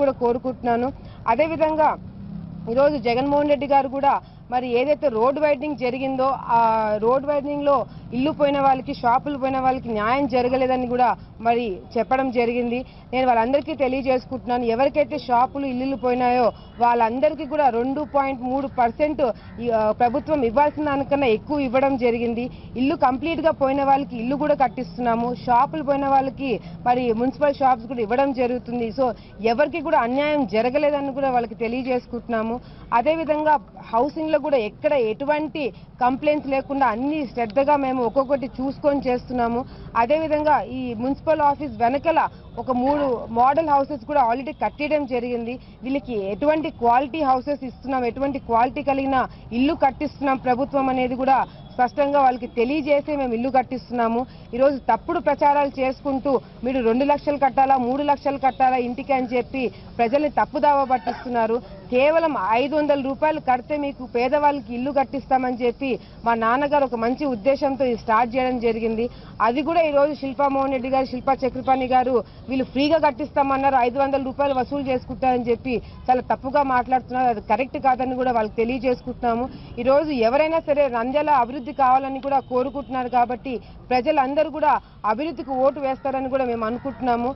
కూడా కోరుకుంటున్నాను. అదేవిధంగా ఈరోజు జగన్మోహన్ రెడ్డి గారు కూడా మరి ఏదైతే రోడ్ వైడనింగ్ జరిగిందో ఆ రోడ్ వైడనింగ్లో ఇల్లు పోయిన వాళ్ళకి షాపులు పోయిన వాళ్ళకి న్యాయం జరగలేదని కూడా మరి చెప్పడం జరిగింది. నేను వాళ్ళందరికీ తెలియజేసుకుంటున్నాను. ఎవరికైతే షాపులు ఇల్లులు పోయినాయో వాళ్ళందరికీ కూడా రెండు పాయింట్ మూడు పర్సెంట్ ప్రభుత్వం ఇవ్వాల్సిన దానికన్నా ఎక్కువ ఇవ్వడం జరిగింది. ఇల్లు కంప్లీట్గా పోయిన వాళ్ళకి ఇల్లు కూడా కట్టిస్తున్నాము. షాపులు పోయిన వాళ్ళకి మరి మున్సిపల్ షాప్స్ కూడా ఇవ్వడం జరుగుతుంది. సో ఎవరికి కూడా అన్యాయం జరగలేదని కూడా వాళ్ళకి తెలియజేసుకుంటున్నాము. అదేవిధంగా హౌసింగ్లో కూడా ఎక్కడ ఎటువంటి కంప్లైంట్స్ లేకుండా అన్ని శ్రద్ధగా మేము ఒక్కొక్కటి చూసుకొని చేస్తున్నాము. అదేవిధంగా ఈ మున్సిపల్ ఆఫీస్ వెనకల ఒక మూడు మోడల్ హౌసెస్ కూడా ఆల్రెడీ కట్టడం జరిగింది. వీళ్ళకి ఎటువంటి క్వాలిటీ హౌసెస్ ఇస్తున్నాం ఎటువంటి క్వాలిటీ కలిగిన ఇల్లు కట్టిస్తున్నాం ప్రభుత్వం అనేది కూడా స్పష్టంగా వాళ్ళకి తెలియజేసి మేము ఇల్లు కట్టిస్తున్నాము. ఈరోజు తప్పుడు ప్రచారాలు చేసుకుంటూ మీరు రెండు లక్షలు కట్టాలా మూడు లక్షలు కట్టాలా ఇంటికి అని చెప్పి ప్రజల్ని తప్పుదావా పట్టిస్తున్నారు. కేవలం ఐదు వందల రూపాయలు కడితే మీకు పేదవాళ్ళకి ఇల్లు కట్టిస్తామని చెప్పి మా నాన్నగారు ఒక మంచి ఉద్దేశంతో ఇది స్టార్ట్ చేయడం జరిగింది. అది కూడా ఈరోజు శిల్పా మోహన్ రెడ్డి గారు శిల్పా చక్రపాణి గారు వీళ్ళు ఫ్రీగా కట్టిస్తామన్నారు. ఐదు వందల రూపాయలు వసూలు చేసుకుంటారని చెప్పి చాలా తప్పుగా మాట్లాడుతున్నారు. అది కరెక్ట్ కాదని కూడా వాళ్ళకి తెలియజేసుకుంటున్నాము. ఈ రోజు ఎవరైనా సరే నంద్యాల అభివృద్ధి కావాలని కూడా కోరుకుంటున్నారు కాబట్టి ప్రజలందరూ కూడా అభివృద్ధికి ఓటు వేస్తారని కూడా మేము అనుకుంటున్నాము.